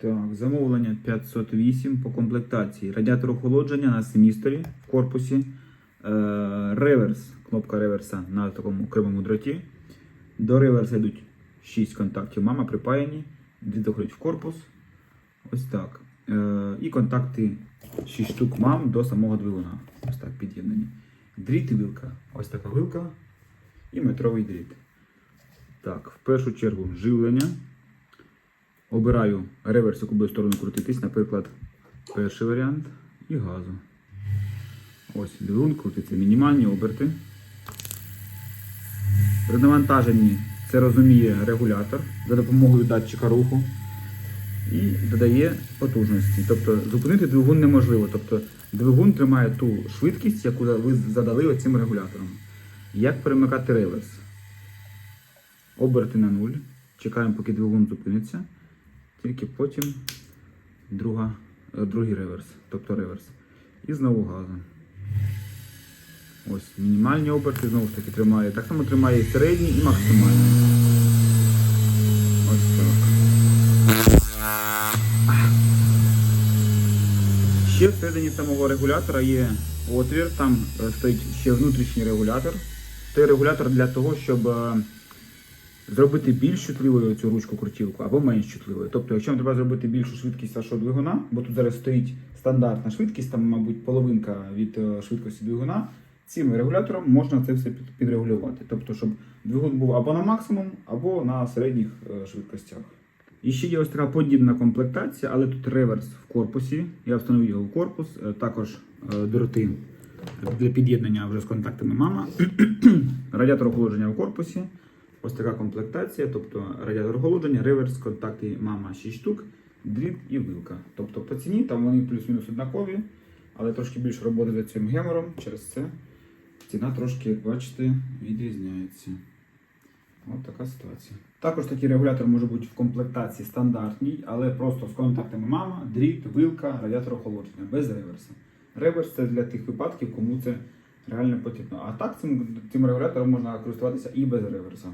Так, замовлення 508 по комплектації. Радіатор охолодження на семісторі в корпусі. Е, реверс, кнопка реверса на такому кривому дроті. До реверса йдуть 6 контактів. Мама припаяні, дві доходять в корпус. Ось так. Е, і контакти 6 штук мам до самого двигуна. Ось так під'єднані. Дріт і вилка. Ось така вилка і метровий дріт. Так, в першу чергу живлення. Обираю реверс, яку буде сторону крутитись, наприклад, перший варіант і газу. Ось двигун крутиться, мінімальні оберти. При навантаженні це розуміє регулятор за допомогою датчика руху і додає потужності. Тобто зупинити двигун неможливо. Тобто двигун тримає ту швидкість, яку ви задали оцим регулятором. Як перемикати реверс? Оберти на нуль. Чекаємо, поки двигун зупиниться. Тільки потім друга, е, другий реверс, тобто реверс. І знову газом. Ось мінімальні оберти, знову ж таки тримає. Так само тримає і середній, і максимальний. Ось так. Ще всередині самого регулятора є отвір, там е, стоїть ще внутрішній регулятор. Той регулятор для того, щоб е, зробити більш чутливою цю ручку крутілку або менш чутливою. Тобто, якщо вам треба зробити більшу швидкість вашого двигуна, бо тут зараз стоїть стандартна швидкість, там, мабуть, половинка від е, швидкості двигуна, цим регулятором можна це все під- підрегулювати. Тобто, щоб двигун був або на максимум, або на середніх е, швидкостях. І ще є ось така подібна комплектація, але тут реверс в корпусі. Я встановив його в корпус, е, також дроти для під'єднання вже з контактами мама. Радіатор охолодження в корпусі. Ось така комплектація, тобто радіатор охолодження, реверс, контакти мама 6 штук, дріт і вилка. Тобто по ціні там вони плюс-мінус однакові, але трошки більше роботи за цим гемором. Через це ціна трошки, як бачите, відрізняється. Ось така ситуація. Також такий регулятор може бути в комплектації стандартній, але просто з контактами мама, дріт, вилка, радіатор охолодження, без реверса. Реверс це для тих випадків, кому це реально потрібно. А так цим, цим регулятором можна користуватися і без реверса.